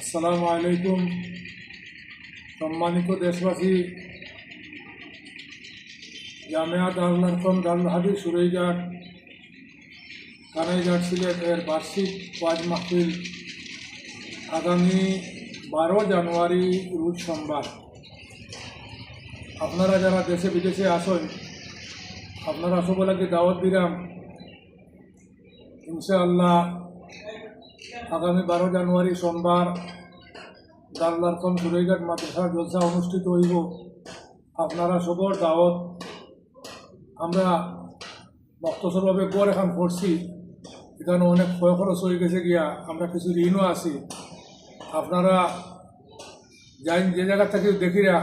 আসসালামু আলাইকুম। সম্মানিত দেশবাসী জামিয়া দারুল আরকম দারুল হাদিস সুরৈঘাট কানাইঘাট সিলেট এর বার্ষিক ওয়াজ মাহফিল আগামী বারো জানুয়ারি রোজ সোমবার। আপনারা যারা দেশে বিদেশে আসেন, আপনারা সকলকে দাওয়াত দিলাম। ইনশাআল্লাহ আগামী বারো জানুয়ারি সোমবার দারুলারকম সুরৈঘাট মাদ্রাসা জলসা অনুষ্ঠিত হইব। আপনারা সবর, দাওয়াত আমরা মক্তসরভাবে গড় এখন করছি এখানে অনেক ক্ষয় খরচ হয়ে গেছে গিয়া আমরা কিছু ঋণও আছি। আপনারা যাই যে জায়গা থেকে দেখিরা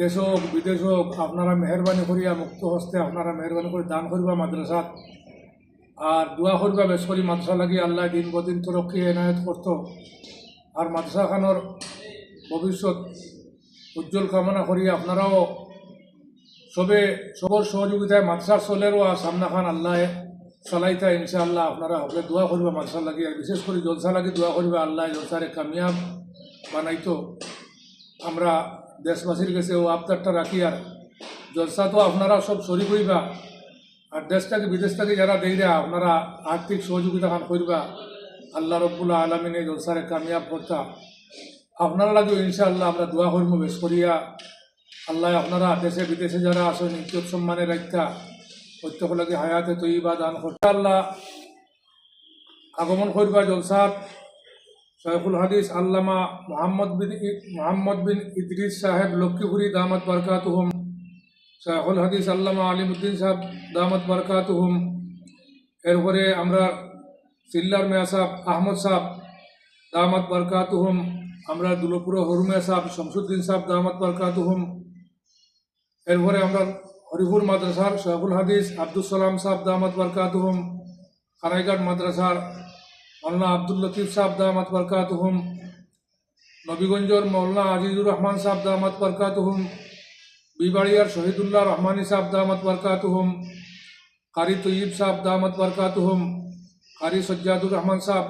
দেশ হোক, বিদেশ হোক, আপনারা মেহরবানি করিয়া মুক্ত হস্তে আপনারা মেহরবানি করে দান করিবা মাদ্রাসাত। আর দোয়া বেশ করি মাদ্রাসা লাগি, আল্লাহ দিন বদিন তরক্কি, এনায়ত করত। আর মাদ্রাসা খানোর ভবিষ্যৎ উজ্জ্বল কামনা করি আপনারাও। সবে সবর সহযোগিতায় মাদ্রাসার চলেরও আর সামনা খান আল্লাহ চলাইতা, ইনশাআল্লাহ আপনারা হলে দোয়া করবা মাদ্রাসা লাগি, আর বিশেষ করে জলসা লাগি দোয়া করবা আল্লাহ, জলসারে কামিয়াব বানাইতো। আমরা দেশবাসীর কাছে ও আবদারটা রাখি, আর জলসা তো আপনারা সব সরি করিবা আর দেশ থেকে বিদেশ থেকে যারা আপনারা আর্থিক সহযোগিতা খান করবা আল্লাহ রব্বুল্লাহ আলমিনে জলসারে কামিয়াব করতা। আপনারা লাগেও ইনশাআল্লাহ আমরা দোয়া করব বেশ করিয়া। আল্লাহ আপনারা দেশে, বিদেশে যারা আসেন ইজ্জত সম্মানে রাখতা প্রত্যেক লাগে হায়াতে তৈবা দান করতে। আল্লাহ আগমন করবা জলসাত শৈখুল হাদিস আল্লামা মোহাম্মদ বিন মোহাম্মদ বিন ইদ্রিস সাহেব লক্ষ্মীপুরি দামত বরকাতুহম। শাহুল হাদিস আল্লামা আলিমুদ্দিন সাহেব, দামত বরকাতুহম। এরপরে আমরা সিল্লার মেয়া সাহেব, আহমদ সাহেব, দামত বরকাতুহম। আমরা দুলপুর হরুমিয়া সাহেব, শমসুদ্দিন সাহেব, দামত বরকাতুহম। এরপরে আমরা হরিপুর মাদ্রাসার শাহুল হাদিস আব্দুল সালাম সাহেব, দামত বরকাতুহম। কারাইঘাট মাদ্রাসার মৌলানা আব্দুল লতিফ সাহেব, দামাত বরকাতুহুম। নবীগঞ্জর মৌলানা আজিজুর রহমান সাহেব, দামাত বরকাতুহুম। বিবাড়িয়ার শহীদুল্লাহ রহমানী সাহেব দামাত বরকাতুহুম, কারি তৈয়ব সাহেব দামাত বরকাতুহুম, কারি সজ্জাদুর রহমান সাহেব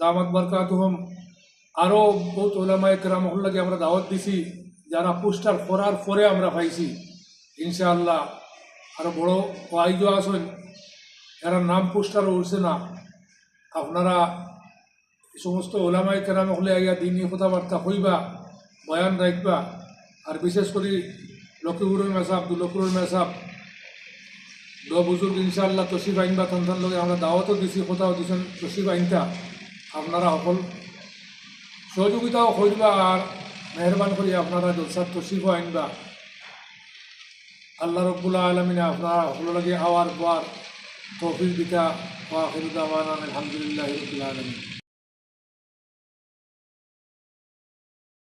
দামাত বরকাতুহুম। আরও বহুত ওলামায় কেরামহল্লাকে আমরা দাওয়াত দিছি, যারা পোস্টার করার পরে আমরা পাইছি। ইনশাআল্লাহ আরও বড় ওয়াইজ আসেন এরা নাম পোস্টারও উঠছে না। আপনারা এই সমস্ত ওলামাই কেরাম হলে আইয়া দিনই কথাবার্তা হইবা, বয়ান রাখবা আর বিশেষ করে লক্ষ্মীপুরের মেসাব দুলপুরের মেসাব। দ বুজুর্গ ইনশাআল্লাহ তসিফ আইন বা তন্ত্রান লগে আমরা দাওয়াতও দিছি, কোথাও দিছেন তসিফ আইনটা, আপনারা সকল সহযোগিতাও করবা আর মেহরবান করি আপনারা জলসার তসিফও আইনবা আল্লাহ রব্বুল্লাহ আলমিনে আপনারা সকল লাগে আওয়ার বার তৌফিক দিতা। ওয়া আলহামদুলিল্লাহি রাব্বিল আলামিন।